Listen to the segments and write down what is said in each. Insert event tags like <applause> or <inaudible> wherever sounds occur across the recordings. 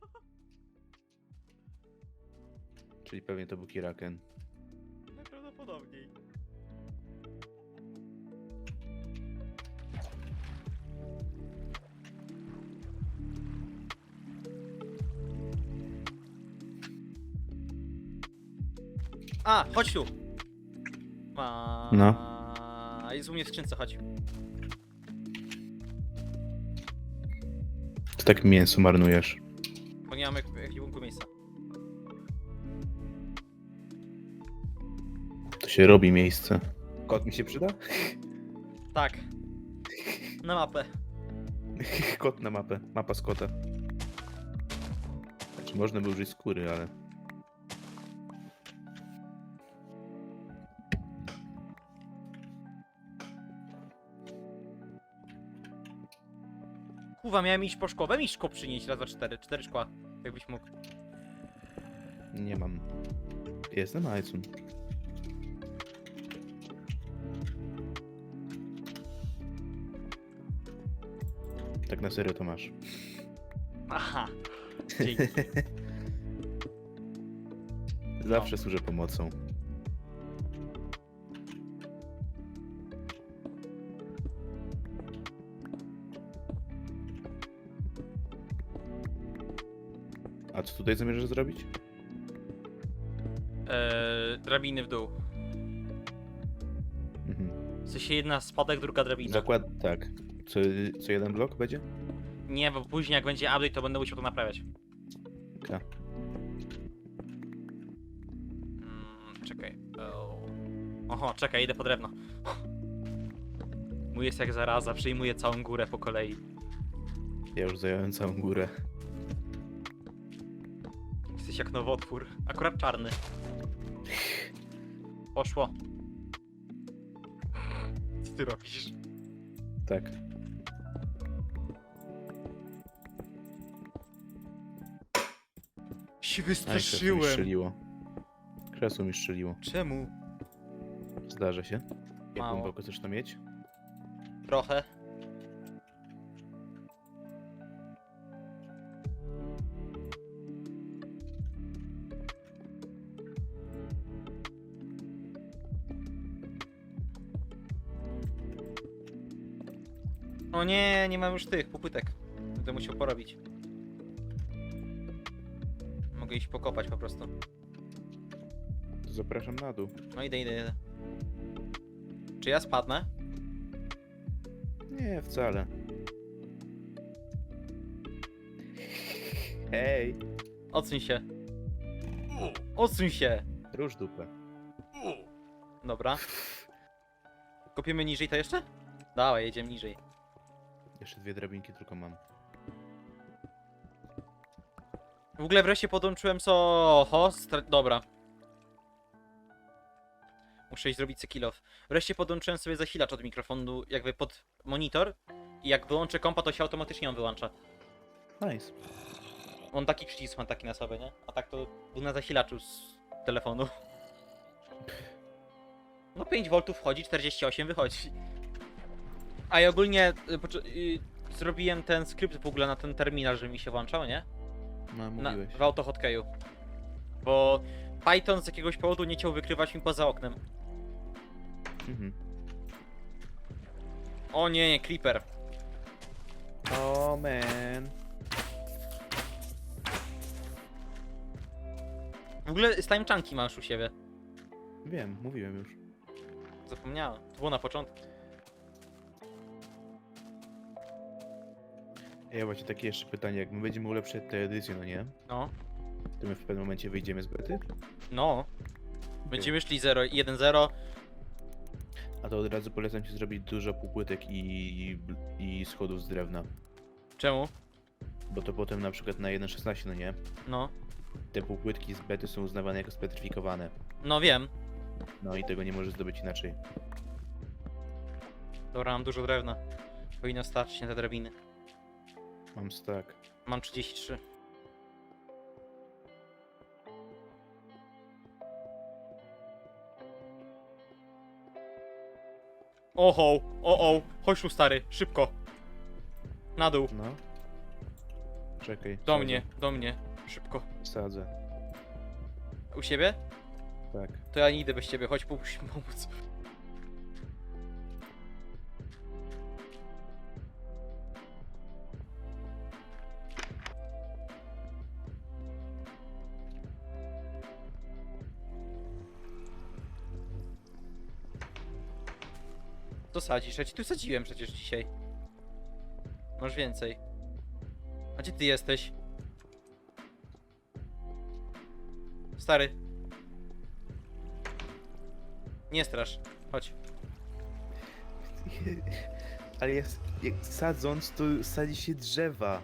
<laughs> Czyli pewnie to był Kiraken. Najprawdopodobniej. A, chodź tu! A, No. Jest u mnie w skrzynce, chodź. Ty tak mięso marnujesz. Nie ekwipunku miejsca. To się robi miejsce. Kot mi się przyda? Tak. Na mapę. <laughs> Kot na mapę. Mapa z kota. Znaczy można by użyć skóry, ale... Kurwa, miałem iść po szkło. Weź mi szkło przynieść, raz, dwa, cztery. Cztery szkła. Jakbyś mógł. Nie mam. Jestem Ajcun. Tak na serio to masz. Aha. <laughs> Dzięki. Zawsze służę pomocą. Tutaj zamierzasz zrobić? Eee, drabiny w dół. Mhm. W sensie jedna spadek, druga drabina. Zakład tak. Co, co jeden blok będzie? Nie, bo później jak będzie update, to będę musiał to naprawiać. Ka. Mm, czekaj. O. Oho, czekaj, idę po drewno. Mój jest jak zaraza, przyjmuje całą górę po kolei. Ja już zająłem całą górę. Jak nowotwór. Akurat czarny. Poszło. Co ty robisz? Tak. Się Aj, krzesło mi wystraszyłem. strzeliło. Krzesło mi strzeliło. Czemu? Zdarza się. Jak Mało. głęboko chcesz to mieć? Trochę. O nie, nie mam już tych popytek. Będę musiał porobić. Mogę iść pokopać po prostu. Zapraszam na dół. No idę, idę, idę. Czy ja spadnę? Nie, wcale. Hej! Odsuń się. Odsuń się! Rusz dupę. Dobra. Kopiemy niżej to jeszcze? Dawaj, jedziemy niżej. Jeszcze dwie drabinki tylko mam. W ogóle wreszcie podłączyłem co... Oho, stra... dobra. Muszę iść zrobić off. Wreszcie podłączyłem sobie zasilacz od mikrofonu jakby pod monitor i jak wyłączę kompa, to się automatycznie on wyłącza. Nice. On taki przycisk ma taki na sobie, nie? A tak to był na zasilaczu z telefonu. No 5 V wchodzi, 48 wychodzi. A ja ogólnie y, y, zrobiłem ten skrypt w ogóle na ten terminal, że mi się włączał, nie? No, Na, mówiłeś. w AutoHotkeyu. Bo Python z jakiegoś powodu nie chciał wykrywać mi poza oknem. Mhm. O nie, nie, Creeper. Oh man. W ogóle Slime Chunky masz u siebie. Wiem, mówiłem już. Zapomniałem. To było na początku. Ja właśnie takie jeszcze pytanie, jak my będziemy ulepszać tę edycję, no nie? No. To my w pewnym momencie wyjdziemy z bety? No. Będziemy szli 0 i 1-0. A to od razu polecam ci zrobić dużo półpłytek i, i schodów z drewna. Czemu? Bo to potem na przykład na 1.16, no nie? No. Te półpłytki z bety są uznawane jako spetryfikowane. No wiem. No i tego nie możesz zdobyć inaczej. Dobra, mam dużo drewna. Powinno starczyć na te drabiny. Mam stack. Mam 33. Oho, o o, chodź tu stary, szybko. Na dół. No. Czekaj. Do sadzę, mnie, do mnie. Szybko. Sadzę. U siebie? Tak. To ja nie idę bez ciebie, chodź pomóż mi pomóc. To sadzisz? Ja ci tu sadziłem przecież dzisiaj. Masz więcej. A gdzie ty jesteś? Stary. Nie strasz. Chodź. <laughs> Ale jest, jak sadząc, to sadzi się drzewa.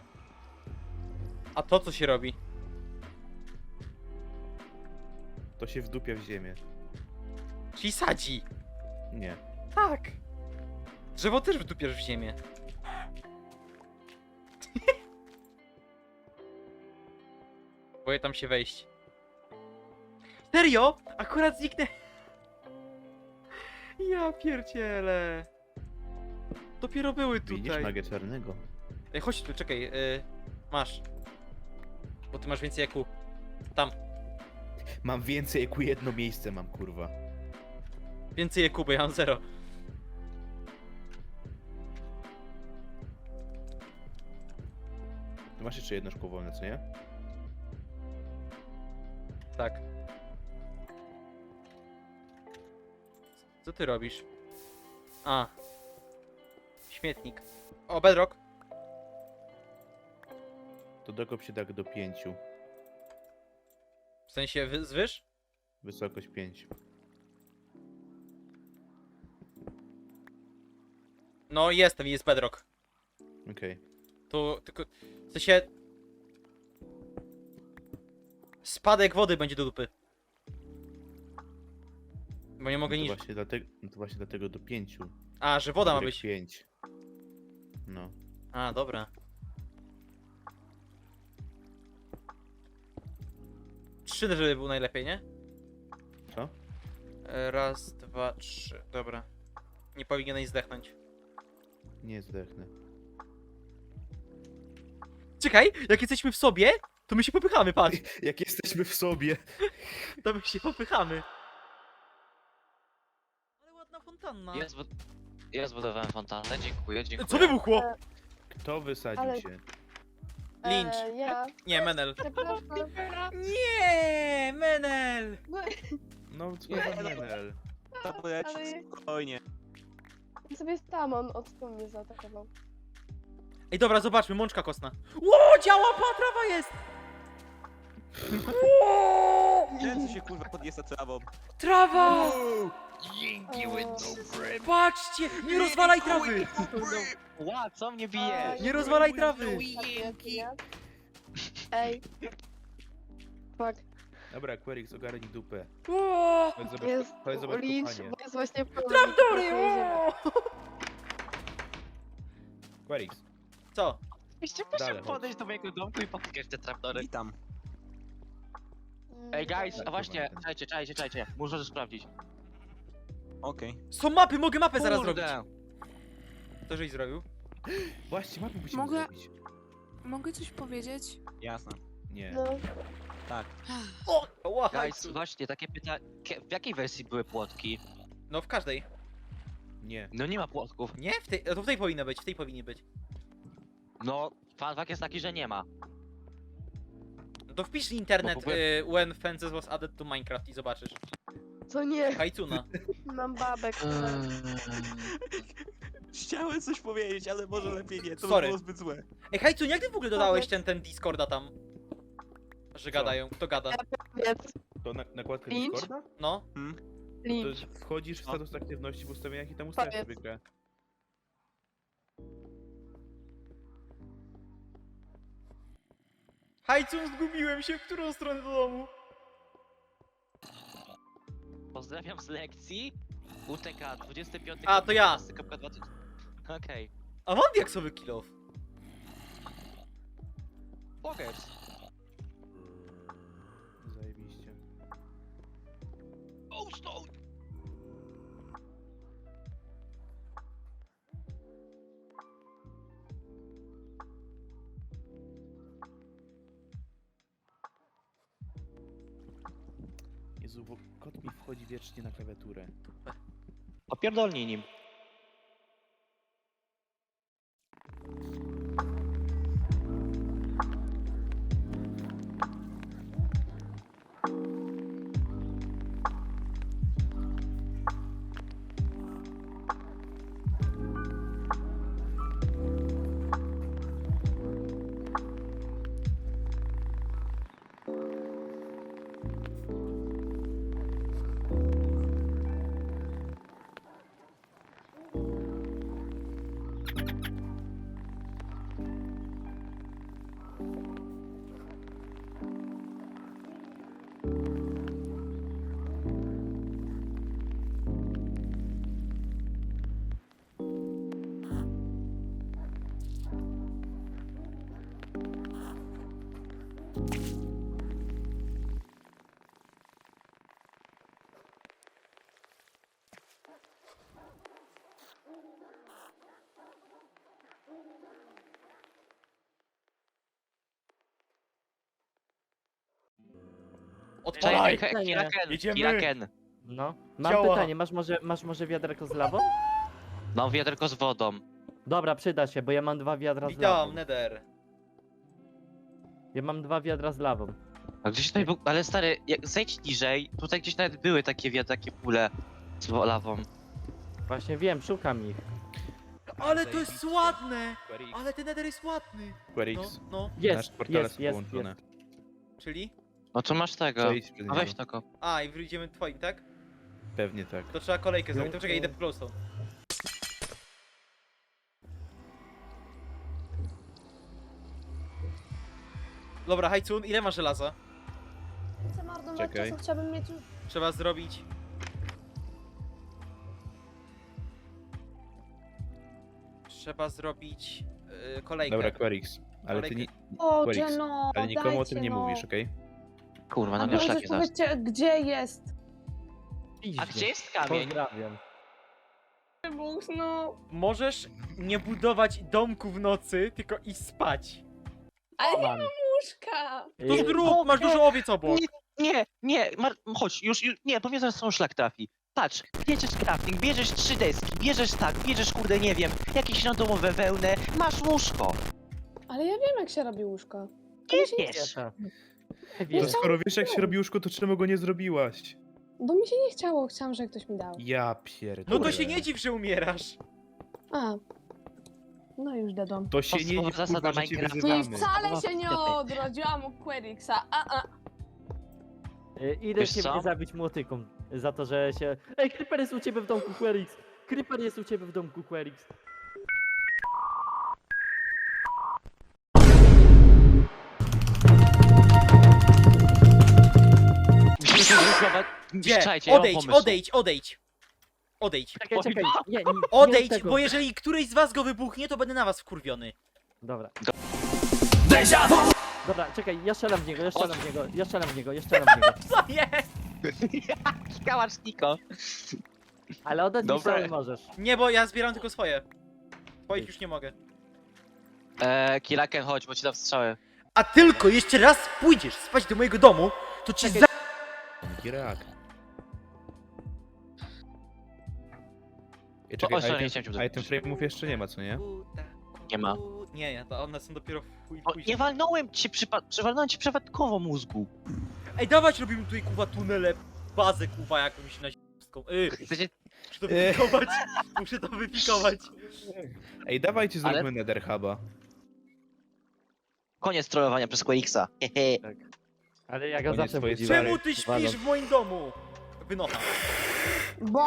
A to co się robi? To się wdupia w ziemię. Czyli sadzi. Nie. Tak. Drzewo też wdupiesz w ziemię. <laughs> Boję tam się wejść. Serio? Akurat zniknę. Ja pierdzielę. Dopiero były Widzisz tutaj. magię czarnego? Ej, chodź tu, czekaj. y, masz. Bo ty masz więcej jak Tam. Mam więcej jak jedno miejsce mam, kurwa. Więcej jak bo ja mam zero. To masz jeszcze jedno szkło wolne, co nie? Tak. Co ty robisz? A. Śmietnik. O, bedrock. To dokop się tak do pięciu. W sensie wy, zwyż? Wysokość 5. No jestem, jest bedrock. Okej. To tylko. W sensie. Spadek wody będzie do dupy. Bo nie mogę no to właśnie dlatego, no to właśnie dlatego do pięciu. A, że woda ma być. 5. No. A, dobra. Trzy, żeby było najlepiej, nie? Co? E, Raz, dwa, trzy. Dobra. Nie powinieneś zdechnąć. Nie zdechnę. Czekaj, jak jesteśmy w sobie, to my się popychamy, patrz. Jak jesteśmy w sobie. To my się popychamy. Ale ładna fontanna. Ja, zbud ja zbudowałem fontannę, dziękuję, dziękuję. Co wybuchło? Kto wysadził Ale- się? Lynch. E, ja. Nie, Menel. Przepraszam. Nie, Menel. No, co za menel. ale Tabuleczki, spokojnie. sobie stałam, on od tyłu mnie zaatakował. Ej, dobra, zobaczmy, mączka kostna. Ło, działa, pa, trawa jest! Ło, co się kurwa podjeżdża trawą. trawa! O, Patrzcie, nie rozwalaj trawy! Ła, co mnie bije? Nie rozwalaj trawy! Ej. Fuck. Dobra, Querix, ogarnij dupę. Ło, Chodź zobacz, Jest chodź zobacz Lynch, kopanie. bo jest właśnie problem. Trapdory! Ło! Querix, Co? Jeszcze Dalej, proszę chodź. podejść do mojego domku i potykać te trapdory. Witam. Ej guys, a właśnie, czajcie, czajcie, czajcie, muszę to sprawdzić. Okej. Są mapy, mogę mapę zaraz zrobić. To żeś zrobił? właśnie mapę musimy Mogę- zrobić. Mogę coś powiedzieć? Jasne. Nie. No, Tak. O! Ła, Guys, właśnie, takie pytanie, w jakiej wersji były płotki? No w każdej. Nie. No nie ma płotków. Nie? W tej, to w tej powinno być, w tej powinny być. No, fun fact jest taki, że nie ma. No to wpisz internet Bo w ogóle- y, when fences was added to Minecraft i zobaczysz. co nie, Hajcuna. <laughs> mam babek. które- Chciałem coś powiedzieć, ale może lepiej nie, to Sorry. by było zbyt złe. Ej, Hajcun, jak ty w ogóle dodałeś ten, ten Discorda tam? Że gadają, kto gada? Więc To na, nakładka Lynch? Discorda? No. To Lynch. wchodzisz w status aktywności w ustawieniach i tam ustawiasz Powiedz. sobie grę. Hajcun, zgubiłem się, w którą stronę do domu? Pozdrawiam z lekcji. UTK 25. A, to ja. 15.20. Okej. A mam diaksowy kill off. Pokers. Jezu, bo kot mi wchodzi wiecznie na klawiaturę. Opierdolnij nim. Odpalaj! Czekaj, Kiraken, Jedziemy. Kiraken. No. Mam Działa. pytanie, masz może, masz może wiaderko z lawą? Mam wiaderko z wodą. Dobra, przyda się, bo ja mam dwa wiadra z Witam, lawą. Nether. Ja mam dwa wiadra z lawą. A gdzieś tutaj był, ale stary, jak zejdź niżej, tutaj gdzieś nawet były takie wie, takie pule z lawą. Właśnie wiem, szukam ich. Ale to jest ładne! Ale ten Nether jest ładny! No, X. no. Jest, portale jest, są jest, połączone. jest. Czyli? No to masz tego. Przejdź A weź niego. tego. A, i wyjdziemy twoim, tak? Pewnie tak. To trzeba kolejkę No, zrobić. To czekaj, to- idę po glowstone. Dobra, Hajcun, ile masz żelaza? Chcę marnować Czekaj. czasu, chciałbym mieć już... Trzeba zrobić... Trzeba zrobić yy, kolejkę. Dobra, Query X. Ale ty nie, O, Query X. no, ale nikomu o dajcie, tym nie no. mówisz, okej? Kurwa, no A mnie może szlaki zaraz. powiedzcie, gdzie jest? A gdzie jest kamień? Pozdrawiam. Wybuch, no. Możesz nie budować domku w nocy, tylko i spać. Ale nie Mam. łóżka. To Y, zrób, masz dużo owiec obok. Nie, nie, Mar chodź, już, już, nie, powiedz, że są szlak trafi. Patrz, bierzesz crafting, bierzesz trzy deski, bierzesz tak, bierzesz kurde, nie wiem, jakieś randomowe wełnę, masz łóżko. Ale ja wiem, jak się robi łóżko. To mi się nie Wiesz. To Wiesz, skoro wiesz jak się robi łóżko, to czemu go nie zrobiłaś? Bo mi się nie chciało, chciałam, żeby ktoś mi dał. Ja No pierdolę. to się nie dziw, że umierasz. A. No już dedą. To się nie Podstawowa dziw, zasada kurwa, że cię Minecrafta. No i wyzywamy. wcale się nie odrodziłam u Querixa. A, a. y, idę Wiesz ciebie co? zabić młotyką. Za to, że się... Ej, Creeper jest u ciebie w domku, Querix! Creeper jest u ciebie w domku, Querix. Gdzie? Słuchajcie, ja mam Odejdź, pomysł. odejdź, odejdź. Odejdź. Czekaj, czekaj, nie, nie, nie Odejdź, tego. bo jeżeli któryś z was go wybuchnie, to będę na was wkurwiony. Dobra. Do- Dobra, czekaj, ja strzelam w niego, ja strzelam w niego, ja strzelam w niego, ja strzelam w niego. <laughs> Co jest? Kałacz Niko. Ale oddać mi Dobra. możesz. Nie, bo ja zbieram tylko swoje. Twoich już nie mogę. Eee, Kiraken, chodź, bo ci dam strzały. A tylko jeszcze raz pójdziesz spać do mojego domu, to ci za... Ej, To czekaj, o, sorry, item, nie chciałem cię item frame'ów jeszcze nie ma, co nie? Nie ma. Nie, nie, to one są dopiero w chuj O, później. nie walnąłem cię, przypa- przewalnąłem cię przypadkowo mózgu. Ej, dawać robimy tutaj kuwa tunele, bazę kuwa jakąś na ziemską. Yy, Chcecie... muszę to wypikować, <laughs> muszę to wypikować. Ej, dawajcie Ale- zróbmy Nether Huba. Koniec trollowania przez Quake'a. Hehe. Ale ja go Koniec zawsze twojej budziłem. Czemu ty śpisz w moim domu? Wynocha. Bo...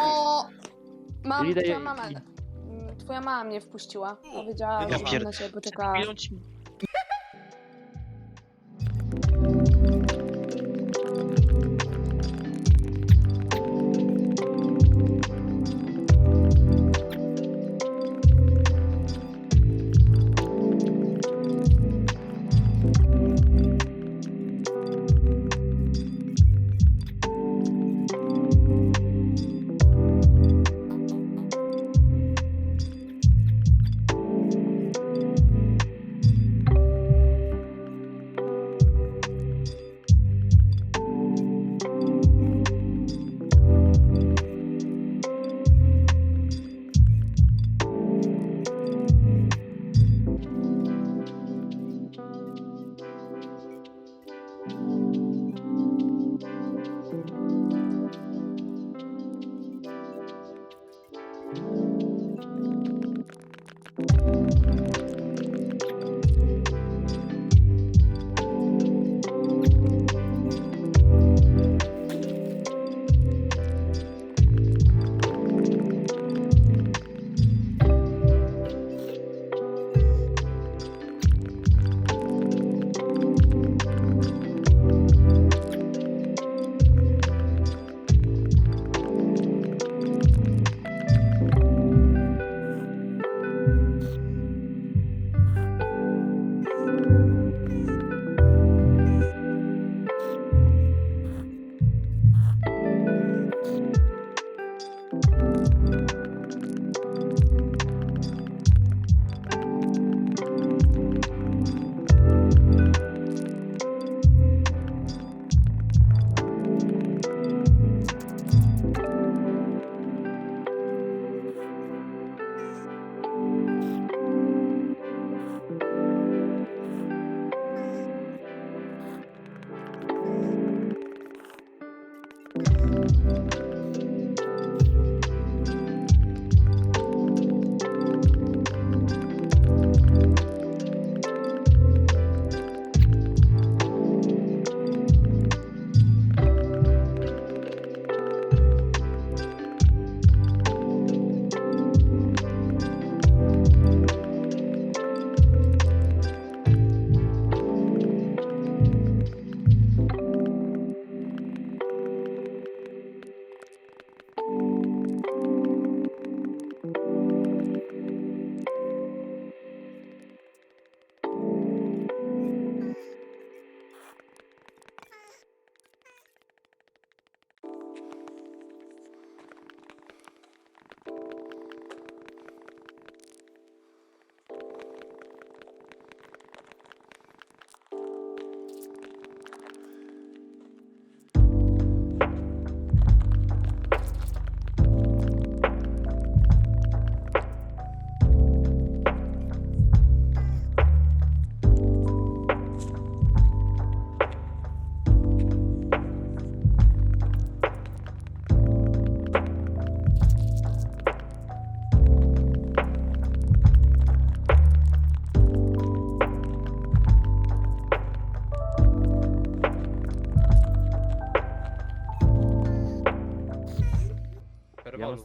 Mam, Idę- twoja mama... Mm, Twoja mama mnie wpuściła. Powiedziała, Ja że pier- na ciebie poczekała. chwilą ci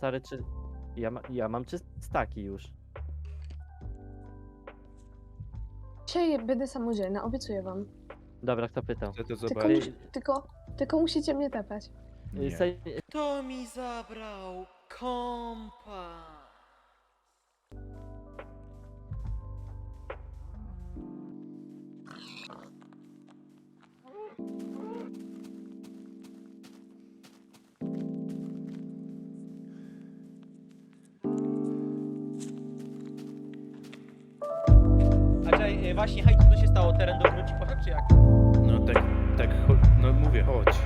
stary, czy... Ja, ma... ja mam czyste staki już. Dzisiaj będę samodzielna, obiecuję wam. Dobra, kto pytał? Chcę to Tylko, zobaczyć. musi, tylko, tylko musicie mnie tepać. Nie. Sej... To mi zabrał kompa. Właśnie, hej, co się stało? Teren do gry ci poszedł, czy jak? No tak, tak, no mówię, chodź.